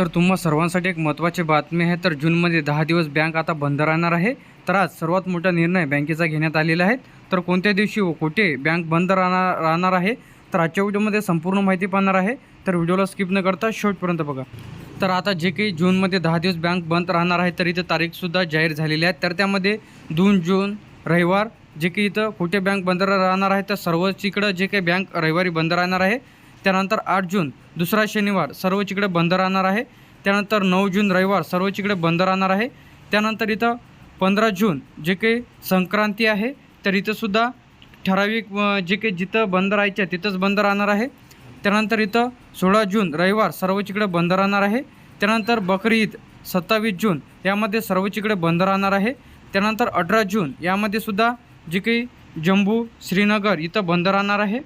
तर तुम्हा सर्वांसाठी एक महत्त्वाची बातमी आहे. तर जूनमध्ये दहा दिवस बँक आता बंद राहणार आहे. तर आज सर्वात मोठा निर्णय बँकेचा घेण्यात आलेला आहे. तर कोणत्या दिवशी व कुठे बँक बंद राहणार राहणार आहे? तर आजच्या व्हिडिओमध्ये संपूर्ण माहिती पाहणार आहे. तर व्हिडिओला स्किप न करता शेवटपर्यंत बघा. तर आता जे काही जूनमध्ये दहा दिवस बँक बंद राहणार आहे तर इथं तारीखसुद्धा जाहीर झालेली आहे. तर त्यामध्ये दोन जून रविवार जे काही इथं कुठे बँक बंद राहणार आहे तर सर्वच इकडं जे काही बँक रविवारी बंद राहणार आहे. त्यानंतर आठ जून दुसरा शनिवार सर्वच इकडे बंद राहणार आहे. त्यानंतर नऊ जून रविवार सर्वच इकडे बंद राहणार आहे. त्यानंतर इथं पंधरा जून जे काही संक्रांती आहे तर इथंसुद्धा ठराविक जे काही जिथं बंद राहायचे तिथंच बंद राहणार आहे. त्यानंतर इथं सोळा जून रविवार सर्वच इकडे बंद राहणार आहे. त्यानंतर बकरी ईद सत्तावीस जून यामध्ये सर्वच इकडे बंद राहणार आहे. त्यानंतर अठरा जून यामध्ये सुद्धा जे काही जम्बू श्रीनगर इथं बंद राहणार आहे.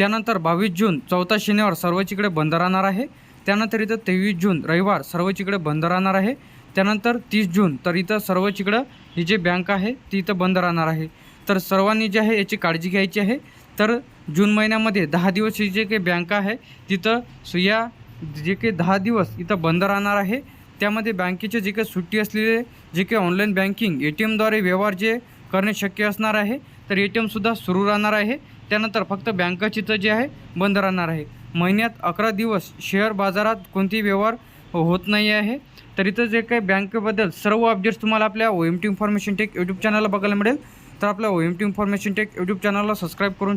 त्यानंतर बावीस जून चौथा शनिवार सर्वचिकडे बंद राहणार आहे. त्यानंतर इथं तेवीस जून रविवार सर्वचिकडे बंद राहणार आहे. त्यानंतर तीस जून तर इथं सर्वचिकडं ही जी बँक आहे ती इथं बंद राहणार आहे. तर सर्वांनी जे आहे याची काळजी घ्यायची आहे. तर जून महिन्यामध्ये दहा दिवस ही जे काही बँक आहे तिथं या जे काही दहा दिवस इथं बंद राहणार आहे. त्यामध्ये बँकेचे जे काही सुट्टी असलेले जे काही ऑनलाईन बँकिंग ए टी एमद्वारे व्यवहार जे करणे शक्य असणार आहे तर ए टी एमसुद्धा सुरू राहणार आहे. त्यानंतर फक्त बँकाच इथं जे आहे बंद राहणार आहे. महिन्यात अकरा दिवस शेअर बाजारात कोणतेही व्यवहार होत नाही आहे. तर इथं जे काही बँकेबद्दल सर्व अपडेट्स तुम्हाला आपल्या O M T information tech YouTube चॅनलला बघायला मिळेल. तर आपल्या O M T information tech YouTube चॅनलला सबस्क्राईब करून